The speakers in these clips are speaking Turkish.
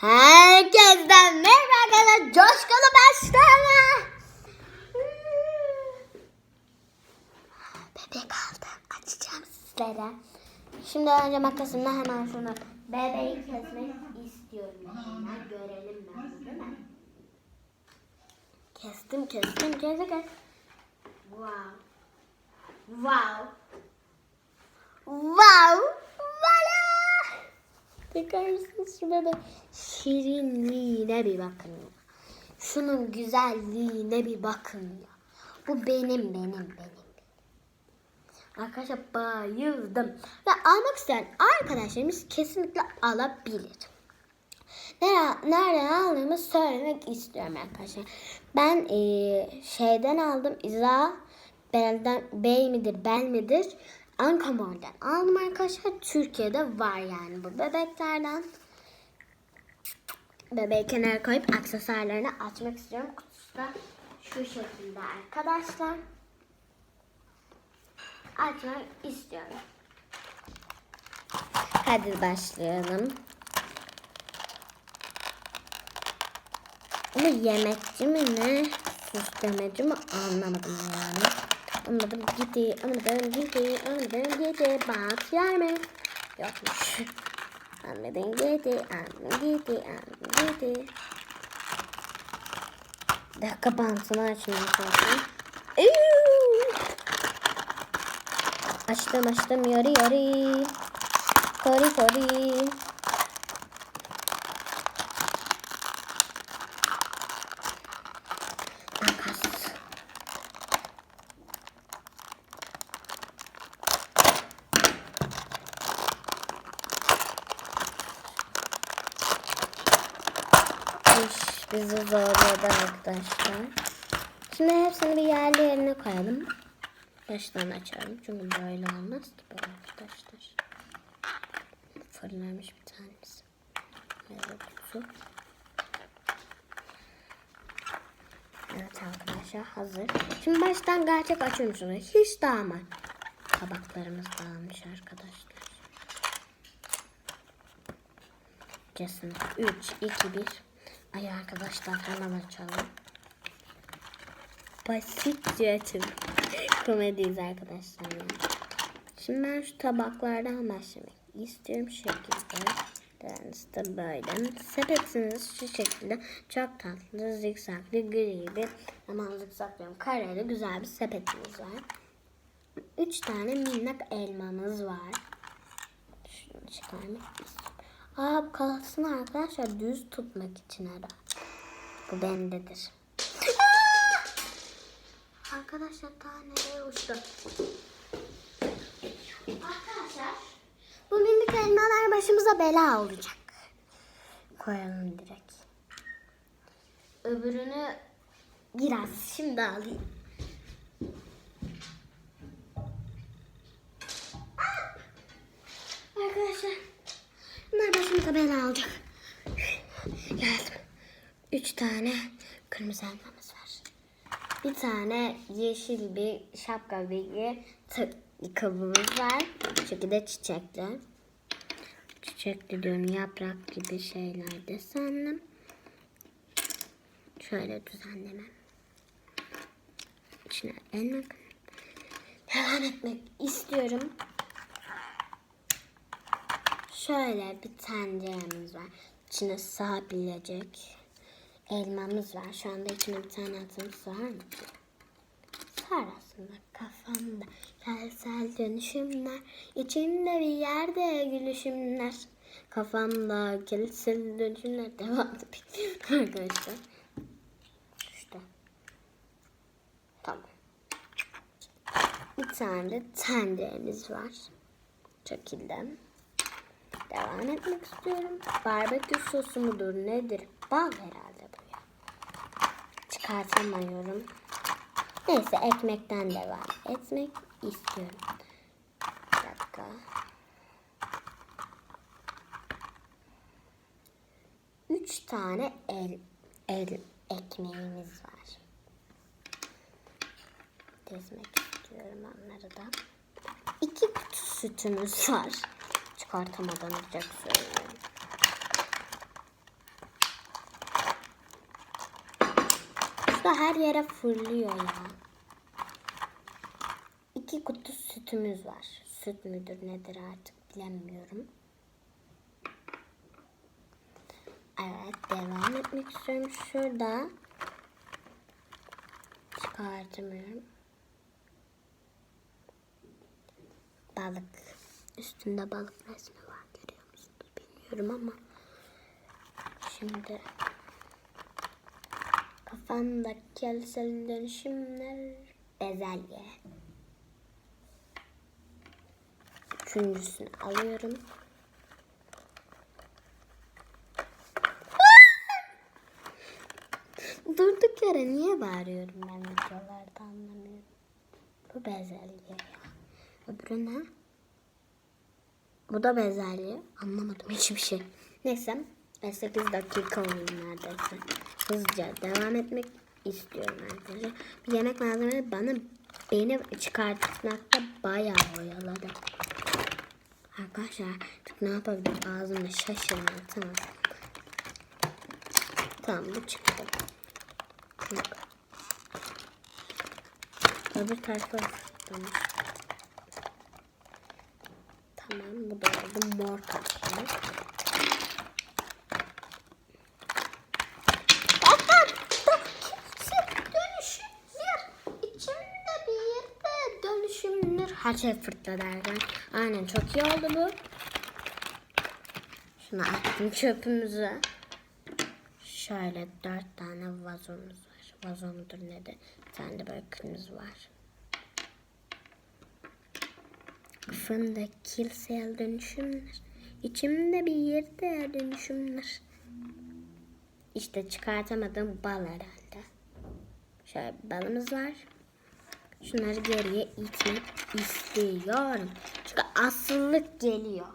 Herkesten merhaba arkadaşlar. Coşkulu başlama. Bebek aldı. Açacağım sizlere. Şimdi önce makasımla hemen şunu bebeği kesmek istiyorum. Hemen görelim ben? Kestim kestim kestim. kestim. Wow. Wow. Wow. Bakar mısınız şuna da şirinliğine bir bakın ya. Şunun güzelliğine bir bakın ya. Bu benim benim benim. Arkadaşlar bayıldım. Ve almak isteyen arkadaşlarımız kesinlikle alabilir. Nerede, nereden aldığımı söylemek istiyorum arkadaşlar. Ben eee, şeyden aldım. İza Bel'den Bey midir Bel midir? Ankamor'dan aldım arkadaşlar. Türkiye'de var yani bu bebeklerden. Bebeği kenara koyup aksesuarlarını açmak istiyorum. Kutusu da şu şekilde arkadaşlar. Açmak istiyorum. Hadi başlayalım. Ama yemekçi mi ne? Süslemeci mi anlamadım yani. Anladım gitti, anladım gitti, anladım gitti. Bant yer mi? Yokmuş. Anladım gitti, anladım gitti, anladım gitti. Dakika bantını çalışıyorum. Eyyuu! Açtım açtım yori yori. Kori kori. Bizi zorladı arkadaşlar. Şimdi hepsini bir yerli yerine koyalım. Baştan açalım. Çünkü böyle olmaz ki bu arkadaşlar. Fırlamış bir tanesi. Meyve kutusu. Evet arkadaşlar hazır. Şimdi baştan gerçek açıyorum şunu. Hiç dağılma. Tabaklarımız dağılmış arkadaşlar. Kesin. 3, 2, 1. Ay arkadaşlar hemen açalım. Basitçe açalım. Komediyiz arkadaşlar. ya. Şimdi ben şu tabaklardan başlamak istiyorum şekilde. Deniz de böyle. Sepetiniz şu şekilde çok tatlı, zikzaklı, gri bir aman zikzak diyorum. Kareli güzel bir sepetimiz var. Üç tane minnak elmamız var. Şunu çıkarmak istiyorum. Aa bu kalsın arkadaşlar düz tutmak için herhalde. Bu bendedir. Arkadaşlar daha nereye uçtu? Arkadaşlar bu minik elmalar başımıza bela olacak. Koyalım direkt. Öbürünü biraz şimdi alayım. Arkadaşlar bela olacak. Geldim. Üç tane kırmızı elmamız var. Bir tane yeşil bir şapka bilgi kabımız var. Bu şekilde çiçekli. Çiçekli diyorum yaprak gibi şeyler de sandım. Şöyle düzenleme. İçine elma devam etmek istiyorum. Şöyle bir tenceremiz var. İçine sığabilecek elmamız var. Şu anda içine bir tane atım sığar mı? Sığar aslında kafamda. Gelsel dönüşümler. içimde bir yerde gülüşümler. Kafamda gelsel dönüşümler. Devam edeyim arkadaşlar. İşte. Tamam. Bir tane de tenceremiz var. Şekilde. Devam etmek istiyorum. Barbekü sosu mudur nedir? Bal herhalde bu ya. Çıkartamıyorum. Neyse ekmekten devam etmek istiyorum. Bir dakika. Üç tane el, el ekmeğimiz var. Dizmek istiyorum onları da. İki kutu sütümüz var çıkartamadan olacak söylüyorum. Şurada her yere fırlıyor ya. İki kutu sütümüz var. Süt müdür nedir artık bilemiyorum. Evet devam etmek istiyorum. Şurada çıkartamıyorum. Balık Üstünde balık resmi var. Görüyor musunuz bilmiyorum ama. Şimdi kafamdaki kelsel dönüşümler bezelye. Üçüncüsünü alıyorum. Durduk yere niye bağırıyorum ben videolarda anlamıyorum. Bu bezelye ya. Öbürü ne? Bu da bezelye. Anlamadım hiçbir şey. Neyse. 8 dakika oldu neredeyse. Hızlıca devam etmek istiyorum arkadaşlar. Bir yemek malzemesi bana beni çıkartmakta bayağı oyaladı. Arkadaşlar artık ne yapabilirim ağzımda şaşırma tamam. Tamam bu çıktı. Yok. Öbür tarafa ısıtlamış. Tamam bu da oldu mor. İçimde bir yerde dönüşümler. Her şey fırtladı derken. Aynen çok iyi oldu bu. Şunu attım çöpümüze. Şöyle dört tane vazomuz var. Vazo mudur nedir? Bir tane de böyle kırmızı var. Fındık, kilsel dönüşümler. İçimde bir yerde dönüşümler. İşte çıkartamadığım bal herhalde. Şöyle balımız var. Şunları geriye itmek istiyorum. Çünkü asıllık geliyor.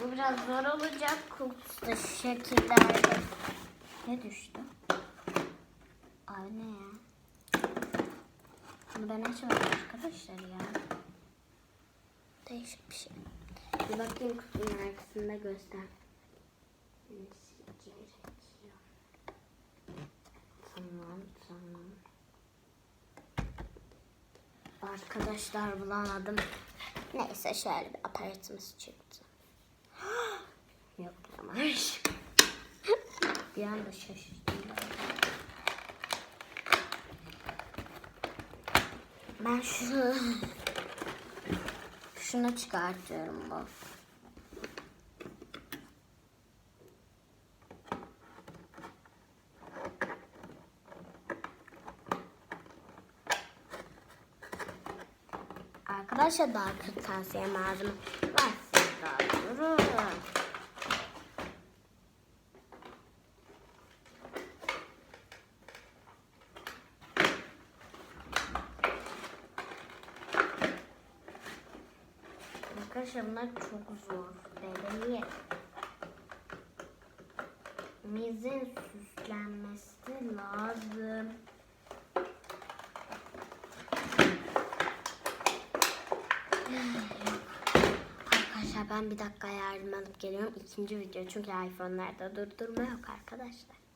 Bu biraz zor olacak. Kutuda şu şekillerde. Ne düştü? Ay ne ya? Bunu ben açmadım arkadaşlar ya. Değişik bir şey. Bir bakayım kutunun arkasında göster. Tamam tamam. Arkadaşlar bulamadım. Neyse şöyle bir aparatımız çıktı. Yokmuş. bir anda şaşırdım. Ben şunu şunu çıkartıyorum bu. Arkadaşlar daha kırtasiye malzeme var. Daha bunlar çok zor. Bebeği. Mizin süslenmesi lazım. Arkadaşlar ben bir dakika yardım alıp geliyorum. İkinci video çünkü iPhone'larda durdurma yok arkadaşlar.